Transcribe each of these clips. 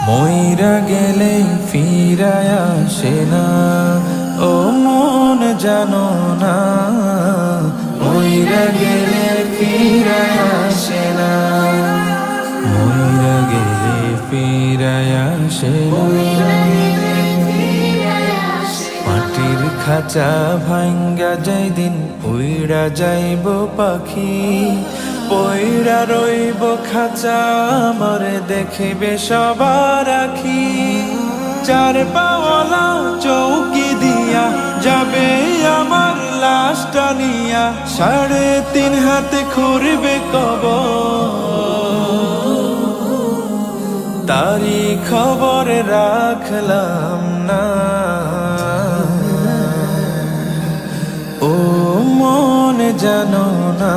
ময়রা গেলে ফিরায় আসে না। ও মন জানো না। ময়রা গেলে ফিরায় আসে না। ময়রা গেলে ফিরায় আসে মাটির খাঁচা ভাঙ্গা যাই দিন উইড়া যাইব পাখি। পইরা রইব খাঁচা, আমার দেখিবে সবার আখি। চার পাওয়ালা চৌকি দিয়া যাবে আমার লাশটা নিয়া। সাড়ে তিন হাতে খুরবে কব তারি খবর রাখলাম না। ও মন জানো না।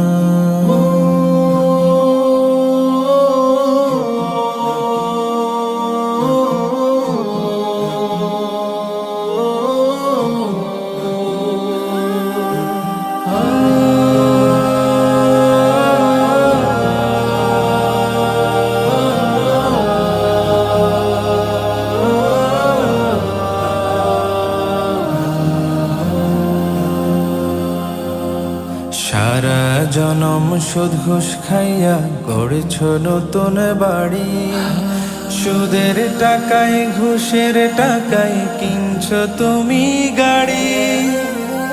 সারা জনম সুদ ঘুষ খাইয়া গড়েছ নতুন বাড়ি। সুদের টাকায়, ঘুষের টাকায় কিনছ তুমি গাড়ি।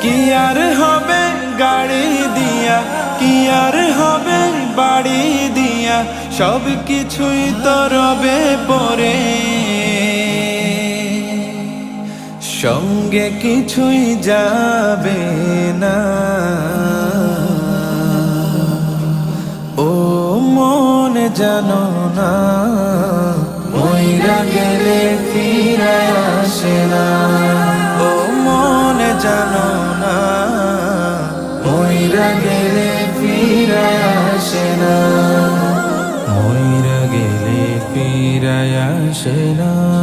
কি আর হবে গাড়ি দিয়া, কি আর হবে বাড়ি দিয়া, সব কিছুই তো রবে পরে। সঙ্গে কিছুই যাবে না। জানো না। মইরা গেলে ফিরায় আসে না। ও মন জানো না। মইরা গেলে ফিরায় আসে না। মইরা গেলে ফিরায় আসে না।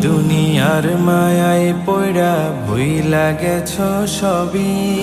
দুনিয়ার মায়ায় পড়া ভুইলা গেছ সবই।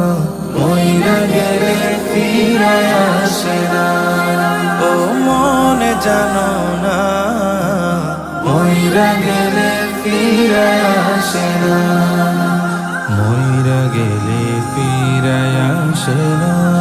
মইরা গেলে ফিরায় আসে না না মইরা গেলে ফিরায় আসে না মইরা গেলে ফিরায় আসে না।